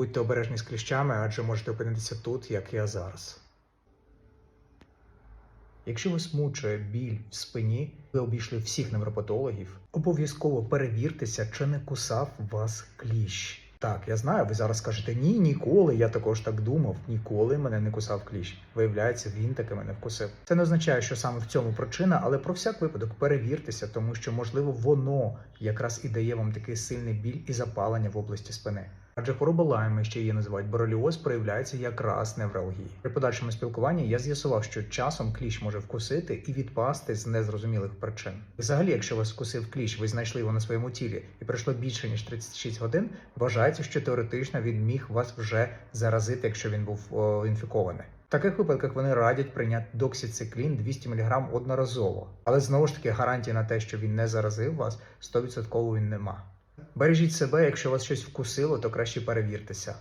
Будьте обережні з кліщами, адже можете опинитися тут, як я зараз. Якщо вас мучує біль в спині, ви обійшли всіх невропатологів, обов'язково перевіртеся, чи не кусав вас кліщ. Так, я знаю, ви зараз скажете ні, ніколи. Я також так думав. Ніколи мене не кусав кліщ. Виявляється, він таки мене вкусив. Це не означає, що саме в цьому причина, але про всяк випадок перевіртеся, тому що можливо воно якраз і дає вам такий сильний біль і запалення в області спини. Адже хвороба Лайма, ще її називають бореліоз, проявляється якраз невралгії. При подальшому спілкуванні я з'ясував, що часом кліщ може вкусити і відпасти з незрозумілих причин. Взагалі, якщо вас вкусив кліщ, ви знайшли його на своєму тілі і пройшло більше ніж 36 годин, вважається, що теоретично він міг вас вже заразити, якщо він був о, інфікований. В таких випадках вони радять прийняти доксициклін 200 мг одноразово, але знову ж таки гарантії на те, що він не заразив вас, 100% він нема. Бережіть себе, якщо вас щось вкусило, то краще перевіртеся.